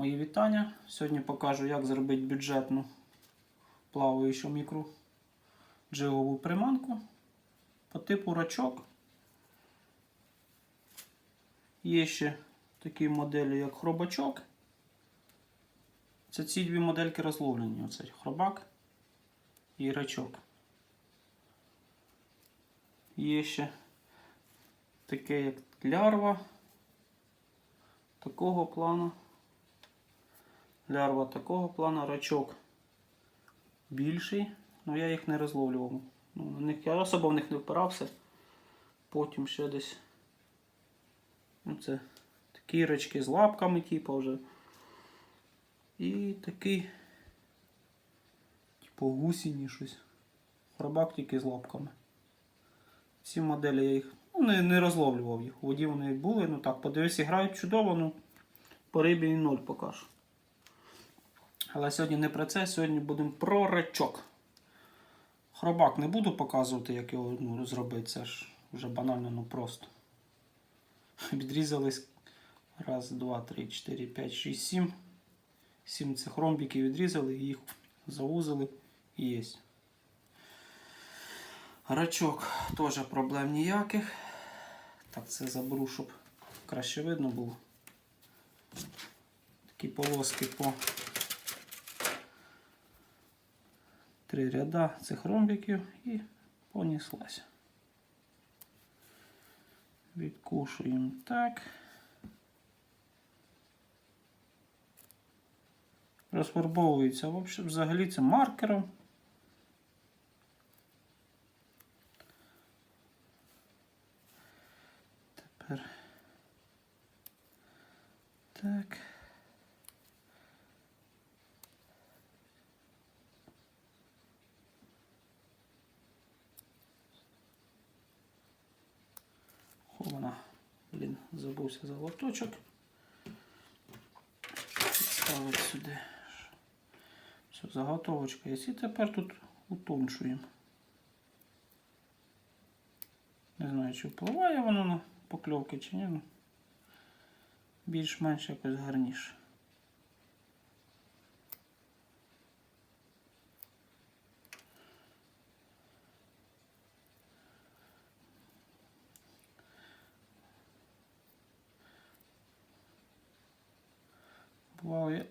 Мої вітання. Сьогодні покажу, як зробити бюджетну плаваючу мікру джигову приманку по типу рачок. Є ще такі моделі, як хробачок. Це ці дві модельки розловлені. Оце хробак і рачок. Є ще таке, як лярва такого плану. Лярва такого плану, рачок більший, але я їх не розловлював. Ну, на них, я особо в них не впирався. Потім ще десь. Ну, це такі рачки з лапками, типу вже. І такий, типу гусіні щось. Хробак тільки з лапками. Ці моделі я їх ну, не, не розловлював їх. У воді вони були, ну так, подивись, грають чудово, ну по рибі і ноль покажу. Але сьогодні не про це, сьогодні будемо про рачок. Хробак не буду показувати, як його ну, зробити, це ж вже банально, ну просто. Відрізались раз, два, три, чотири, п'ять, шість, сім. Сім цих ромбиків відрізали, їх заузили і є. Рачок теж проблем ніяких. Так, це заберу, щоб краще видно було. Такі полоски по три ряда цих ромбиків і понеслась. Відкушуємо так. Розфарбовується взагалі це маркером. Тепер так. Блін, забувся за лоточок. Ставить сюди. Все, заготовочка є. І тепер тут утончуємо. Не знаю, чи впливає воно на покльовки чи ні. ну, Більш-менш якось гарніше. Буває,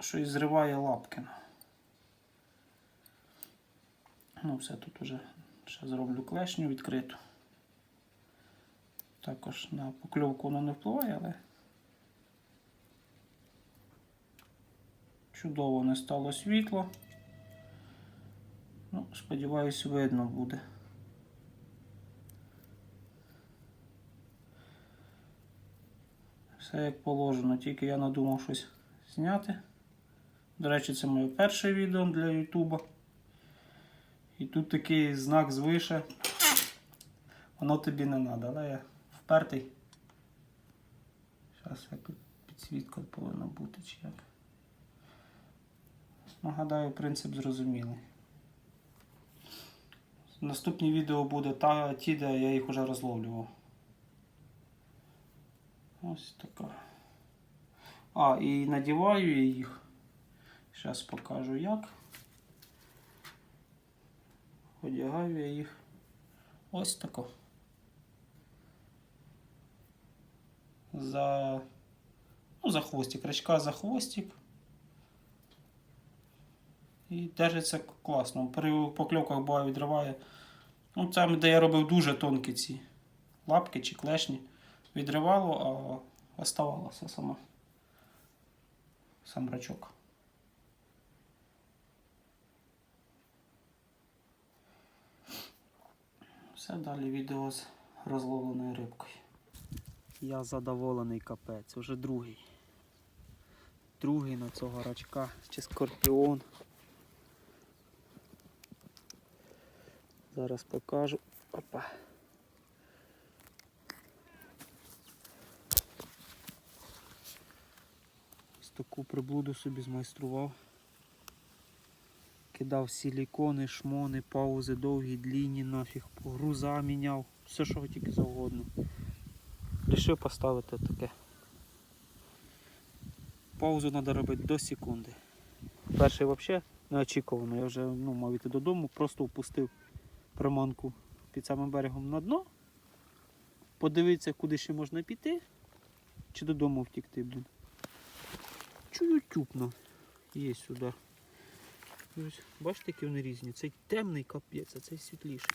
щось зриває лапки. Ну, все тут уже ще зроблю клешню відкриту. Також на покльовку воно не впливає, але чудово не стало світло. Ну, сподіваюсь, видно буде. Все як положено, тільки я надумав щось зняти. До речі, це моє перше відео для Ютуба. І тут такий знак звише. Воно тобі не треба, але я впертий. Зараз як підсвітка повинна бути чи як. Нагадаю, принцип зрозумілий. Наступні відео буде ті, де я їх вже розловлював. Ось така. А, і надіваю я їх. Зараз покажу як. Одягаю я їх ось тако. За, ну, за хвостик, рачка за хвостик. І держиться класно. При покльовках буває відриває. Ну, там, де я робив дуже тонкі ці лапки чи клешні, відривало, а оставалося сама. Сам рачок. Все далі відео з розловленою рибкою. Я задоволений капець, уже другий. Другий на цього рачка чи скорпіон. Зараз покажу. Опа. Таку приблуду собі змайстрував. Кидав силікони, шмони, паузи, довгі, длінні, нафіг, груза міняв, все що тільки завгодно. Рішив поставити таке. Паузу треба робити до секунди. Перший взагалі неочікувано. Я вже ну, мав іти додому, просто впустив приманку під самим берегом на дно. Подивитися, куди ще можна піти, чи додому втікти, блін. Чую тюпно. Є сюди. Ось, Бачите, які вони різні. Цей темний капець, а цей світліший.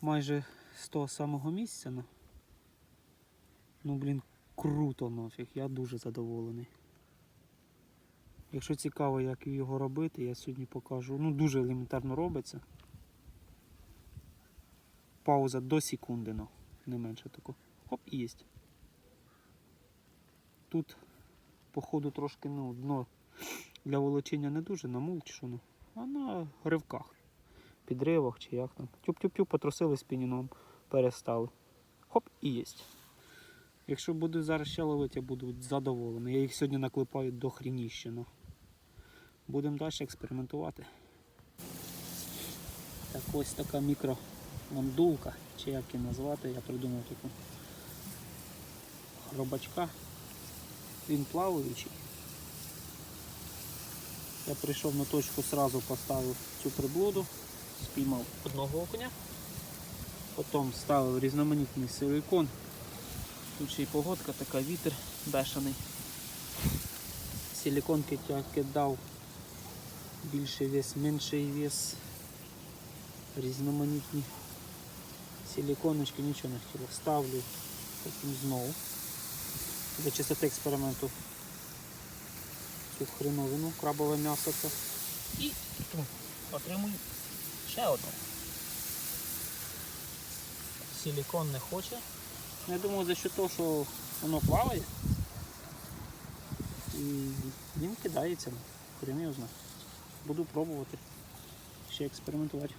Майже з того самого місця. Ну, ну блін, круто нафіг, я дуже задоволений. Якщо цікаво, як його робити, я сьогодні покажу. Ну, дуже елементарно робиться. Пауза до секунди, ну, не менше тако. Хоп, і єсть. Тут, походу, трошки ну, дно для волочення не дуже, на чи що, ну, а на ривках, підривах чи як там. Тюп-тюп-тюп, потрусили спініном, перестали. Хоп, і єсть. Якщо буду зараз ще ловити, я буду задоволений. Я їх сьогодні наклепаю до хрініщину. Будемо далі експериментувати. Так ось така мікромандулка, чи як її назвати, я придумав таку хробачка. Він плаваючий. Я прийшов на точку, сразу поставив цю приблуду, спіймав одного окуня, потім ставив різноманітний силикон. Тут ще й погодка, така вітер бешений. Силиконки я кидав більший вес, менший вес, різноманітні силиконочки, нічого не хотіло. Ставлю потім знову. Для чистоти експерименту цю хреновину, крабове м'ясо це. І тьфу, отримую ще одну. Силикон не хоче. Я думаю, за що того, що воно плаває. І він кидається. Хрен його знає. Буду пробувати ще експериментувати.